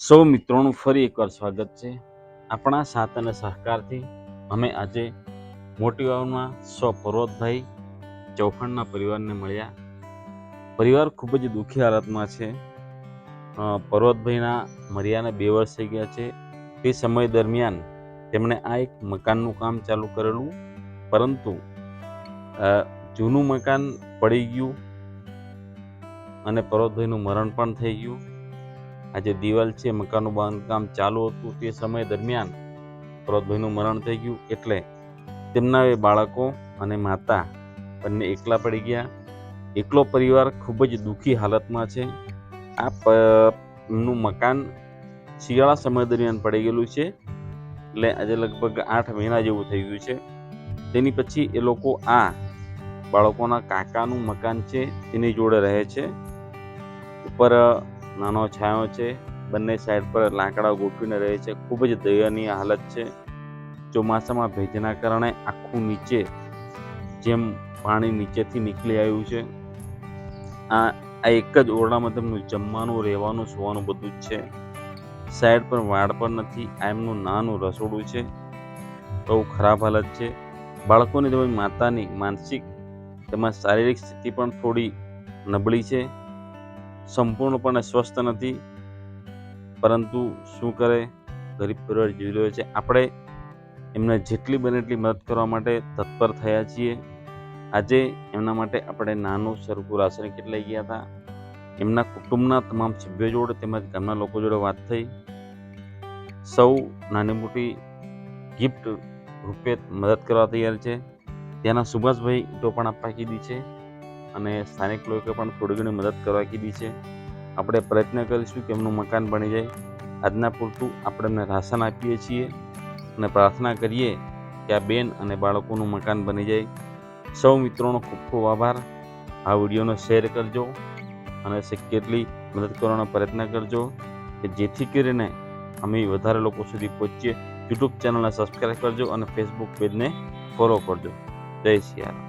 સૌ મિત્રોનું ફરી એકવાર સ્વાગત છે આપણા સાથ અને સહકારથી. અમે આજે મોટી વાવના સો પર્વતભાઈ ચૌહાણના પરિવારને મળ્યા. પરિવાર ખૂબ જ દુઃખી હાલતમાં છે. પર્વતભાઈના મર્યાને બે વર્ષ થઈ ગયા છે. તે સમય દરમિયાન તેમણે આ એક મકાનનું કામ ચાલુ કરેલું. પરંતુ જૂનું મકાન પડી ગયું અને પર્વતભાઈનું મરણ પણ થઈ ગયું. આ જે દિવાલ છે, મકાનનું બાંધકામ ચાલુ હતું તે સમય દરમિયાન પર્વતભાઈનું મરણ થઈ ગયું એટલે તેમના એ બાળકો અને માતા બંને એકલા પડી ગયા. એકલો પરિવાર ખૂબ જ દુઃખી હાલતમાં છે. આ એમનું મકાન શિયાળા સમય દરમિયાન પડી ગયેલું છે. એટલે આજે લગભગ આઠ મહિના જેવું થઈ ગયું છે. તેની પછી એ લોકો આ બાળકોના કાકાનું મકાન છે, તેની જોડે રહે છે. ઉપર નાનો છાંયો છે. બંને સાઈડ પર લાકડા ગોઠવીને રહે છે. ખૂબ જ દયનીય હાલત છે. ચોમાસામાં ભેજના કારણે આખું નીચે જેમ પાણી નીચેથી નીકળી આવ્યું છે. આ આ એક જ ઓરડામાં તેમનું જમવાનું, રહેવાનું, સુવાનું બધું જ છે. સાઈડ પર વાડ પણ નથી. આ એમનું નાનું રસોડું છે. બહુ ખરાબ હાલત છે. બાળકોની તેમજ માતાની માનસિક તેમજ શારીરિક સ્થિતિ પણ થોડી નબળી છે. સંપૂર્ણપણે સ્વસ્થ નથી. પરંતુ શું કરે? ગરીબ પરિવાર જીવી રહ્યો છે. આપણે એમને જેટલી બને એટલી મદદ કરવા માટે તત્પર થયા છીએ. આજે એમના માટે આપણે નાનું સરખું રાશન કીટ લઈ ગયા હતા? એમના કુટુંબના તમામ સભ્યો જોડે તેમજ ગામના લોકો જોડે વાત થઈ. સૌ નાની મોટી ગિફ્ટ રૂપે મદદ કરવા તૈયાર છે. ત્યાંના સુભાષભાઈ તો પણ આપવા કીધી છે. અને સ્થાનિક લોકોએ પણ થોડી ઘણી મદદ કરવા કીધી છે. આપણે પ્રયત્ન કરીશું કે એમનું મકાન બની જાય. આજના પૂરતું આપણે એમને રાશન આપીએ છીએ અને પ્રાર્થના કરીએ કે આ બેન અને બાળકોનું મકાન બની જાય. સૌ મિત્રોનો ખૂબ ખૂબ આભાર. આ વિડીયોને શેર કરજો અને શક્ય એટલી મદદ કરવાનો પ્રયત્ન કરજો કે જેથી કરીને અમે વધારે લોકો સુધી પહોંચીએ. યુટ્યુબ ચેનલને સબસ્ક્રાઈબ કરજો અને ફેસબુક પેજને ફોલો કરજો. જય સિયારામ